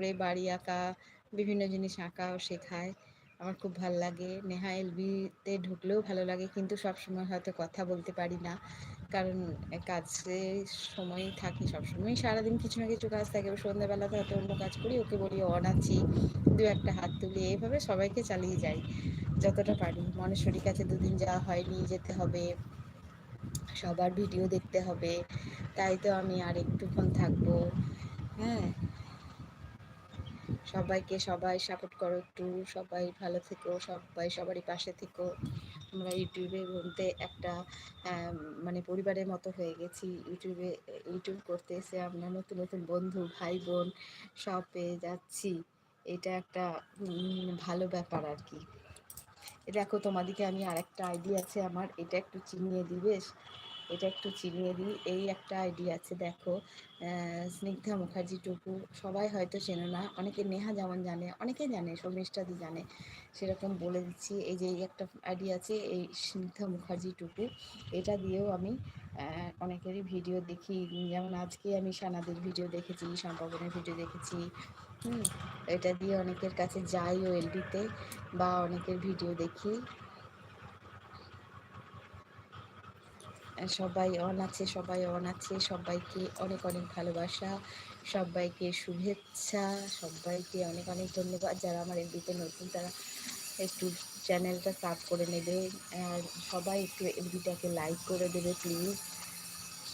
করে বাড়ি আঁকা, বিভিন্ন জিনিস আঁকাও শেখায়। আমার খুব ভালো লাগে। নেহা এলবিতে ঢুকলেও ভালো লাগে, কিন্তু সব সময় হয়তো কথা বলতে পারি না। কারণ কাজে সময় থাকি, সবসময় সারাদিন কিছু না কিছু কাজ থাকে। সন্ধ্যাবেলাতে হয়তো অন্য কাজ করি, ওকে বলি, অন আছি, দু একটা হাত তুলি। এইভাবে সবাইকে চালিয়ে যাই, যতটা পারি। মনেশ্বরীর কাছে দুদিন যাওয়া হয়নি, যেতে হবে। সবার ভিডিও দেখতে হবে। তাই তো আমি আর একটুক্ষণ থাকব। হ্যাঁ। সবাইকে সবাই সাপোর্ট করো একটু, সবাই ভালো থেকো, সবাই সবারই পাশে থেকো। আমরা ইউটিউবে বলতে একটা মানে পরিবারের মতো হয়ে গেছি। ইউটিউবে, ইউটিউব করতে এসে আমরা নতুন নতুন বন্ধু, ভাই বোন, সব পেয়ে যাচ্ছি। এটা একটা ভালো ব্যাপার আর কি। দেখো তোমাদিকে আমি আরেকটা আইডিয়া আছে আমার, এটা একটু চিনিয়ে দিবে? এটা একটু চিনিয়ে দিই। এই একটা আইডিয়া আছে, দেখো। স্নিগ্ধা মুখার্জি টুকু সবাই হয়তো চেনে না। অনেকে নেহা যেমন জানে, অনেকে জানে শর্মিষ্ঠাদি জানে। সেরকম বলে দিচ্ছি। এই যে, এই একটা আইডিয়া আছে, এই স্নিগ্ধা মুখার্জি টুকু এটা দিয়েও আমি অনেকেরই ভিডিও দেখি। যেমন আজকে আমি সানাদের ভিডিও দেখেছি সম্পাবনের ভিডিও দেখেছি। হুম, এটা দিয়ে অনেকের কাছে যাই ও এলবিতে বা অনেকের ভিডিও দেখি। সবাই অন আছে, সবাই অন আছে, সবাইকে অনেক অনেক ভালোবাসা, সবাইকে শুভেচ্ছা, সবাইকে অনেক অনেক ধন্যবাদ। যারা আমার এমবিতে নতুন, তারা একটু চ্যানেলটা সাব করে নেবে। আর সবাই একটু এমবিটাকে লাইক করে দেবে প্লিজ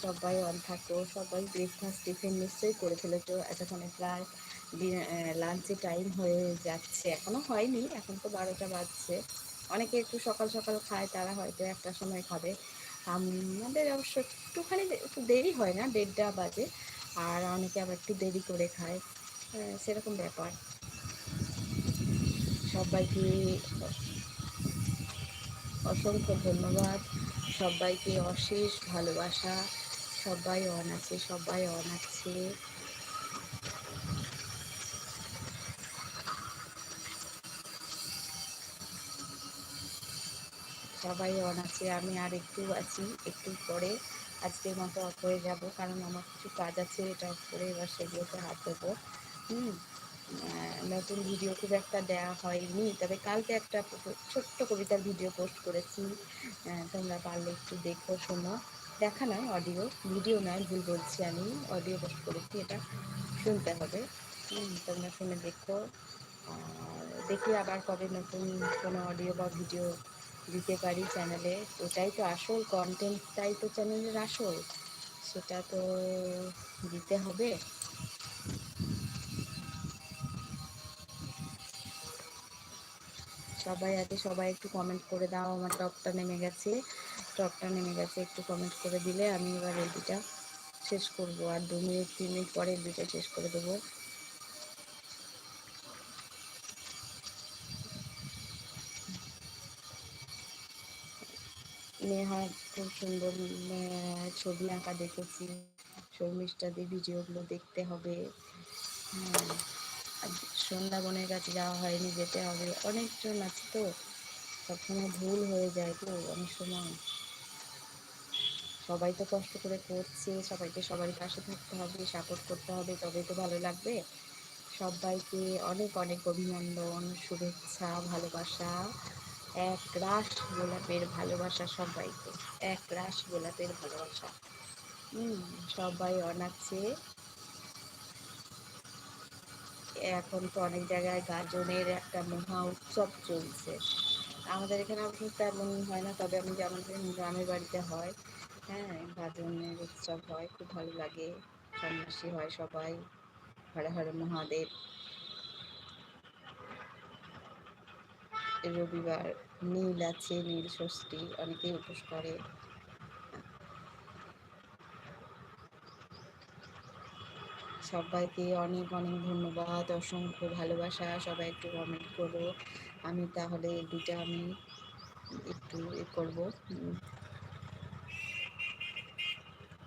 সবাই অন থাকো, সবাই ব্রেকফাস্ট টিফিন নিশ্চয়ই করে ফেলেছো। এতক্ষণে প্রায় লাঞ্চে টাইম হয়ে যাচ্ছে। এখনও হয়নি, এখন তো বারোটা বাজছে। অনেকে একটু সকাল সকাল খায়, তারা হয়তো একটা সময় খাবে। আমাদের অবশ্য একটুখানি একটু দেরি হয় না, দেড়টা বাজে। আর অনেকে আবার একটু দেরি করে খায়। সেরকম ব্যাপার। সবাইকে অসংখ্য ধন্যবাদ। সবাইকে অশেষ ভালোবাসা। সবাই অন আছে সবাই অন সবাই অন আছে, আমি আর একটু আছি, একটু পরে আজকের মতো অফ হয়ে যাব, কারণ আমার কিছু কাজ আছে, এটা অফ করে এবার সেগুলোতে হাত দেবো হুম নতুন ভিডিও খুব একটা দেওয়া হয়নি, তবে কালকে একটা ছোট্ট কবিতার ভিডিও পোস্ট করেছি তোমরা পারলে একটু দেখো, শোনো। দেখা নয় অডিও ভিডিও নয়, ভুল বলছি আমি অডিও পোস্ট করেছি, এটা শুনতে হবে। তোমরা শুনে দেখো দেখি আবার কবে নতুন কোনো অডিও বা ভিডিও দিতে পারি চ্যানেলে। ওটাই তো আসল কন্টেন্টটাই তো চ্যানেলের আসল। সেটা তো দিতে হবে। সবাই আগে সবাই একটু কমেন্ট করে দাও। আমার টপটা নেমে গেছে। টপটা নেমে গেছে, একটু কমেন্ট করে দিলে আমি এবার এলবিটা শেষ করব। আর দু মিনিট, তিন মিনিট পরে এলবিটা শেষ করে দেবো। নেহা খুব সুন্দর ছবি আঁকা দেখেছি। শর্মিষ্ঠাদের ভিডিওগুলো দেখতে হবে। হ্যাঁ সন্ধ্যাবনের কাছে যাওয়া হয়নি, যেতে হবে। অনেকজন আছে তো সবসময় ভুল হয়ে যায় তো, অনেক সময়। সবাই তো কষ্ট করে করছে, সবাইকে সবারই পাশে থাকতে হবে সাপোর্ট করতে হবে, তবেই তো ভালো লাগবে। সবাইকে অনেক অনেক অভিনন্দন, শুভেচ্ছা, ভালোবাসা। এক রাস গোলাপের ভালোবাসা সবাইকে। এক রাস গোলাপের ভালোবাসা। সবাই অনাচ্ছে। এখন তো অনেক জায়গায় গাজনের একটা মহা উৎসব চলছে। আমাদের এখানে অবশ্য তেমন হয় না, তবে আমি যেমন গ্রামের বাড়িতে হয়। হ্যাঁ গাজনের উৎসব হয়, খুব ভালো লাগে। সন্ন্যাসী হয় সবাই, হরে হরে মহাদেব। রবিবার নীল আছে, নীল ষষ্ঠী, অনেকেই উপোস করে। সবাইকে অনেক অনেক ধন্যবাদ, অসংখ্য ভালোবাসা, সবাই একটু কমেন্ট করো। আমি তাহলে দুটা আমি একটু এ করব।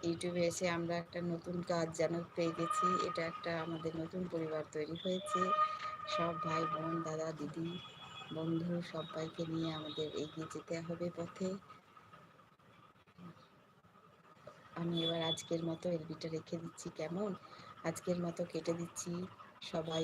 ইউটিউবে এসে আমরা একটা নতুন কাজ যেন পেয়ে গেছি, এটা একটা আমাদের নতুন পরিবার তৈরি হয়েছে। সব ভাই বোন, দাদা, দিদি বন্ধু সবাইকে নিয়ে আমাদের এগিয়ে যেতে হবে পথে। আমি এবার আজকের মতো এলবিটা রেখে দিচ্ছি, কেমন? আজকের মতো কেটে দিচ্ছি। সবাই